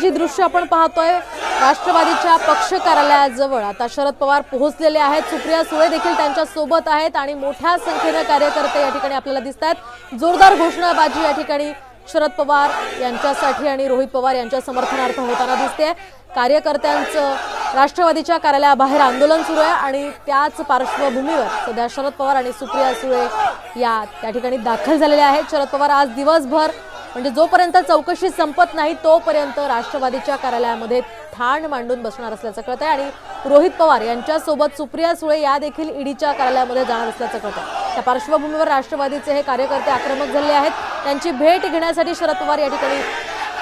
जी दृश्य आपण पाहतोय राष्ट्रवादीच्या पक्ष कार्यालयाजवळ आता शरद पवार पोहोचलेले आहेत. सुप्रिया सुळे देखील त्यांच्यासोबत आहेत आणि मोठ्या संख्येनं कार्यकर्ते या ठिकाणी आपल्याला दिसत आहेत. जोरदार घोषणाबाजी या ठिकाणी शरद पवार यांच्यासाठी आणि रोहित पवार यांच्या समर्थनार्थ होताना दिसते. कार्यकर्त्यांचं राष्ट्रवादीच्या कार्यालयाबाहेर आंदोलन सुरू आहे आणि त्याच पार्श्वभूमीवर सध्या शरद पवार आणि सुप्रिया सुळे या त्या ठिकाणी दाखल झालेल्या आहेत. शरद पवार आज दिवसभर म्हणजे जोपर्यंत चौकशी संपत नाही तोपर्यंत राष्ट्रवादीच्या कार्यालयामध्ये ठाण मांडून बसणार असल्याचं कळत आहे आणि रोहित पवार यांच्यासोबत सुप्रिया सुळे या देखील ईडीच्या कार्यालयामध्ये जाणार असल्याचं कळत आहे त्या पार्श्वभूमीवर राष्ट्रवादीचे हे कार्यकर्ते आक्रमक झालेले आहेत. त्यांची भेट घेण्यासाठी शरद पवार या ठिकाणी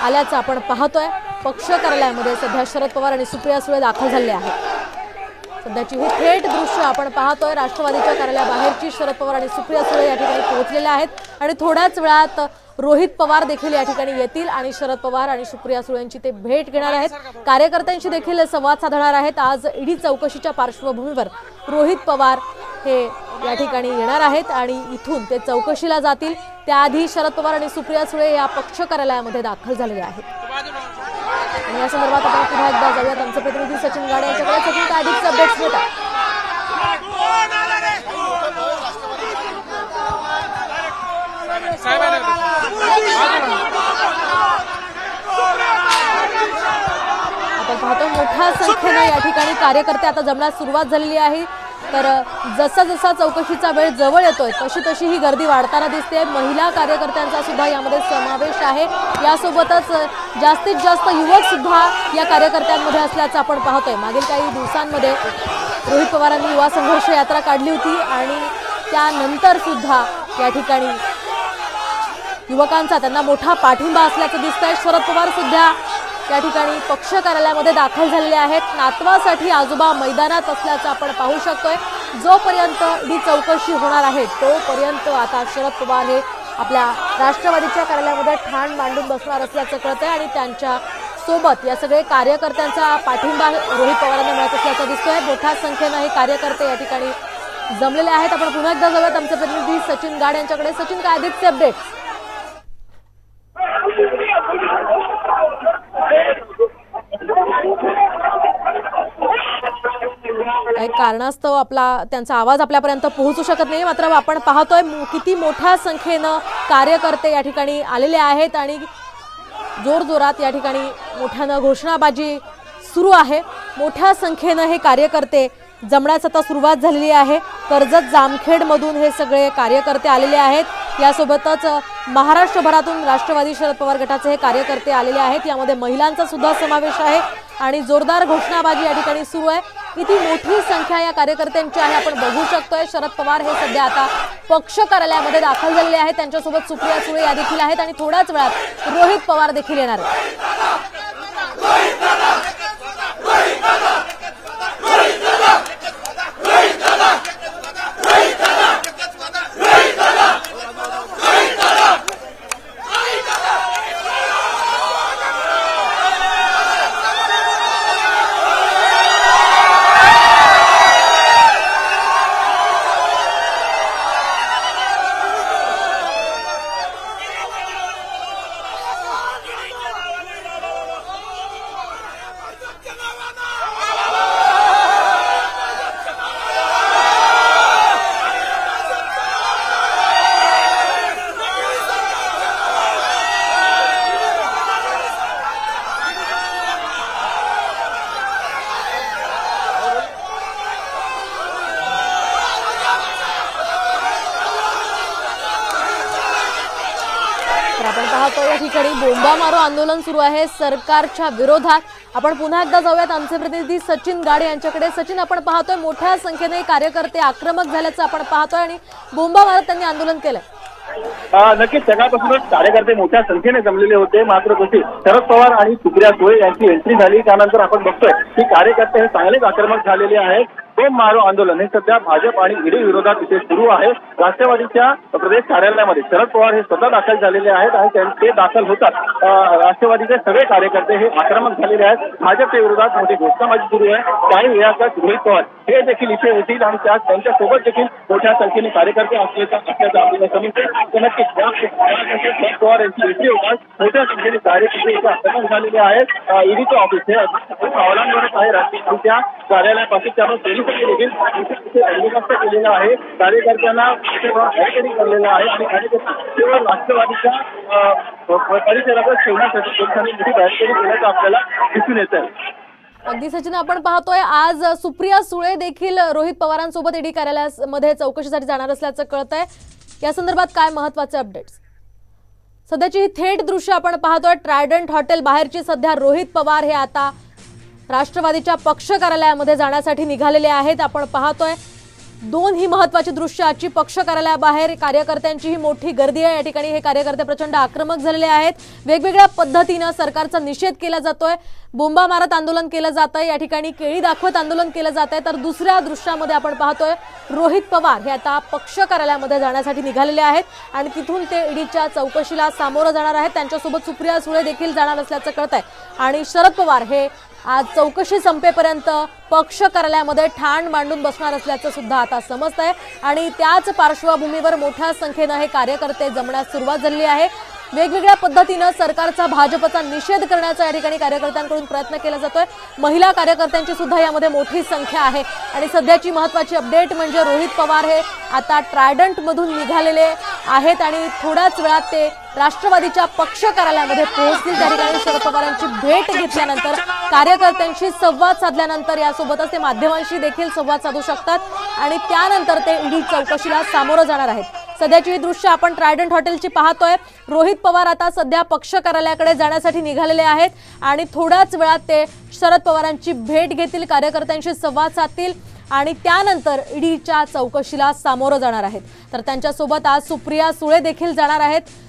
आल्याचं आपण पाहतोय. पक्ष कार्यालयामध्ये सध्या शरद पवार आणि सुप्रिया सुळे दाखल झाले आहेत. सध्याची ही थेट दृश्य आपण पाहतोय. राष्ट्रवादीच्या कार्यालयाबाहेरची शरद पवार आणि सुप्रिया सुळे या ठिकाणी पोहोचलेल्या आहेत. आणि थोड्याच वेळात रोहित पवार देखील या ठिकाणी येतील आणि शरद पवार आणि सुप्रिया सुळेंची ते भेट घेणार आहेत. कार्यकर्त्यांशी देखील संवाद साधणार आहेत. आज ईडी चौकशीच्या पार्श्वभूमीवर रोहित पवार हे या ठिकाणी येणार आहेत आणि इथून ते चौकशीला जातील. त्याआधी शरद पवार आणि सुप्रिया सुळे या पक्ष कार्यालयामध्ये दाखल झालेले आहेत. आणि या संदर्भात आपण पुन्हा एकदा जाऊयात. आमचे प्रतिनिधी सचिन गाडे यांच्याकडे सचिन काय अधिक अपडेट्स मिळतात आपण पाहतो मोठ्या संख्येनं या ठिकाणी कार्यकर्ते आता जमण्यास सुरुवात झालेली आहे. तर जसा जसा चौकशीचा वेळ जवळ येतोय तशी तशी ही गर्दी वाढताना दिसते महिला कार्यकर्त्यांचा सुद्धा यामध्ये समावेश आहे. यासोबतच जास्तीत जास्त युवक सुद्धा या कार्यकर्त्यांमध्ये असल्याचं आपण पाहतोय. मागील काही दिवसांमध्ये रोहित पवारांनी युवा संघर्ष यात्रा काढली होती आणि त्यानंतर सुद्धा या ठिकाणी युवकांचा त्यांना मोठा पाठिंबा असल्याचं दिसतंय. शरद पवार सुद्धा या ठिकाणी पक्ष कार्यालयामध्ये दाखल झालेले आहेत. नातवासाठी आजोबा मैदानात असल्याचं आपण पाहू शकतोय. जोपर्यंत ही चौकशी होणार आहे तोपर्यंत आता शरद पवार हे आपल्या राष्ट्रवादीच्या कार्यालयामध्ये ठाण मांडून बसणार असल्याचं कळतंय आणि त्यांच्यासोबत या सगळे कार्यकर्त्यांचा पाठिंबा रोहित पवारांना मिळत असल्याचं दिसतोय. मोठ्या संख्येनं हे कार्यकर्ते या ठिकाणी जमलेले आहेत. आपण पुन्हा एकदा जाऊयात. आमचे प्रतिनिधी सचिन गाड यांच्याकडे. सचिन काय अधिकचे अपडेट्स काही कारणास्तव आपला त्यांचा आवाज आपल्यापर्यंत पोहोचू शकत नाही. मात्र आपण पाहतोय किती मोठ्या संख्येनं कार्यकर्ते या ठिकाणी आलेले आहेत आणि जोरजोरात या ठिकाणी मोठ्यानं घोषणाबाजी सुरू आहे. मोठ्या संख्येनं हे कार्यकर्ते जमण्यास आता सुरुवात झालेली आहे. कर्जत जामखेडमधून हे सगळे कार्यकर्ते आलेले आहेत. यासोबतच महाराष्ट्रभरातून राष्ट्रवादी शरद पवार गटाचे हे कार्यकर्ते आलेले आहेत. यामध्ये महिलांचा सुद्धा समावेश आहे आणि जोरदार घोषणाबाजी या ठिकाणी सुरू आहे. किती मोठी संख्या या कार्यकर्त्यांची आहे आपण बघू शकतोय. शरद पवार हे सध्या आता पक्ष कार्यालयामध्ये दाखल झालेले आहेत. त्यांच्यासोबत सुप्रिया सुळे या देखील आहेत आणि थोड्याच वेळात रोहित पवार देखील येणार आहेत. आपण पाहतो या ठिकाणी बोंबा मारो आंदोलन सुरू आहे सरकारच्या विरोधात. आपण पुन्हा एकदा जाऊयात आमचे प्रतिनिधी सचिन गाडे यांच्याकडे. सचिन आपण पाहतोय मोठ्या संख्येने कार्यकर्ते आक्रमक झाल्याचं आपण पाहतोय आणि बोंबा मारत त्यांनी आंदोलन केलंय. नक्कीच. सकाळपासूनच कार्यकर्ते मोठ्या संख्येने जमलेले होते. मात्र जशी शरद पवार आणि सुप्रिया सुळे यांची एंट्री झाली. त्यानंतर आपण बघतोय की कार्यकर्ते हे चांगलेच आक्रमक झालेले आहेत. बोंब मारो आंदोलन. हे सध्या भाजप आणि ईडी विरोधात इथे सुरू आहे. राष्ट्रवादीच्या प्रदेश कार्यालयामध्ये शरद पवार हे स्वतः दाखल झालेले आहेत आणि ते दाखल होतात. राष्ट्रवादीचे सगळे कार्यकर्ते हे आक्रमक झालेले आहेत. भाजपच्या विरोधात मोठी घोषणाबाजी सुरू आहे. काही वेळातच रोहित पवार हे देखील इथे येतील आणि त्यात त्यांच्यासोबत देखील मोठ्या संख्येने कार्यकर्ते असल्याचं असल्याचं आपल्याला समजतं तर नक्कीच या शरद पवार यांची इथली होता मोठ्या संख्येने कार्यकर्ते इथे आक्रमक झालेले आहेत. ईडीचं ऑफिस हे अगदी पावलांवरच आहे. त्या कार्यालयापासून त्यामुळे पोलिसांनी देखील इथे बंदोबस्त केलेला आहे. कार्यकर्त्यांना इथे बॅरिकेडिंग केलेलं आहे आणि कार्यकर्ते केवळ राष्ट्रवादीच्या अं, परिसरातच ठेवण्यासाठी पोलिसांनी मोठी बॅरिकेडिंग केल्याचं आपल्याला दिसून येत आहे अगदी सचिन आपण पाहतोय आज सुप्रिया सुळे देखील रोहित पवारांसोबत ईडी कार्यालयामध्ये चौकशीसाठी जाणार असल्याचं कळत आहे या संदर्भात काय महत्त्वाचे अपडेट्स सध्याची ही थेट दृश्य आपण पाहतोय ट्रायडंट हॉटेल बाहेरची सध्या रोहित पवार हे आता राष्ट्रवादीच्या पक्ष कार्यालयामध्ये जाण्यासाठी निघालेले आहेत. आपण पाहतोय दोन ही महत्वाची दृश्य आजची पक्ष कार्यालयाबाहेर कार्यकर्त्यांची ही मोठी गर्दी आहे. या ठिकाणी हे कार्यकर्ते प्रचंड आक्रमक झालेले आहेत. वेगवेगळ्या पद्धतीनं सरकारचा निषेध केला जातोय. बोंबा मारत आंदोलन केलं जात आहे या ठिकाणी केळी दाखवत आंदोलन केलं जात आहे तर दुसऱ्या दृश्यामध्ये आपण पाहतोय रोहित पवार हे आता पक्ष कार्यालयामध्ये जाण्यासाठी निघालेले आहेत आणि तिथून ते ईडीच्या चौकशीला सामोरं जाणार आहेत. त्यांच्यासोबत सुप्रिया सुळे देखील जाणार असल्याचं कळत आहे आणि शरद पवार हे आज चौकशी संपेपर्यंत पक्ष कार्यालयामध्ये ठाण मांडून बसणार असल्याचं सुद्धा आता समजत आहे आणि त्याच पार्श्वभूमीवर मोठ्या संख्येनं हे कार्यकर्ते जमण्यास सुरुवात झालेली आहे. वेगवेगळ्या पद्धतीनं सरकारचा भाजपचा निषेध करण्याचा या ठिकाणी कार्यकर्त्यांकडून प्रयत्न केला जातोय. महिला कार्यकर्त्यांची सुद्धा यामध्ये मोठी संख्या आहे. आणि सध्याची महत्वाची अपडेट म्हणजे रोहित पवार हे आता ट्रायडंट मधून निघालेले आहेत आणि थोड्याच वेळात ते राष्ट्रवादीच्या पक्ष कार्यालयामध्ये पोहोचतील. त्या ठिकाणी शरद पवारांची भेट घेतल्यानंतर कार्यकर्त्यांशी संवाद साधल्यानंतर यासोबतच ते माध्यमांशी देखील संवाद साधू शकतात. आणि त्यानंतर ते ईडी चौकशीला सामोरं जाणार आहेत. सध्याची ही दृश्य आपण ट्रायडंट हॉटेलची पाहतोय. रोहित पवार आता सध्या पक्ष कार्यालयाकडे जाण्यासाठी निघालेले आहेत आणि थोड्याच वेळात ते शरद पवारांची भेट घेतील कार्यकर्त्यांशी संवाद साधतील आणि त्यानंतर ईडीच्या चौकशीला सामोरं जाणार आहेत. तर त्यांच्यासोबत आज सुप्रिया सुळे देखील जाणार आहेत.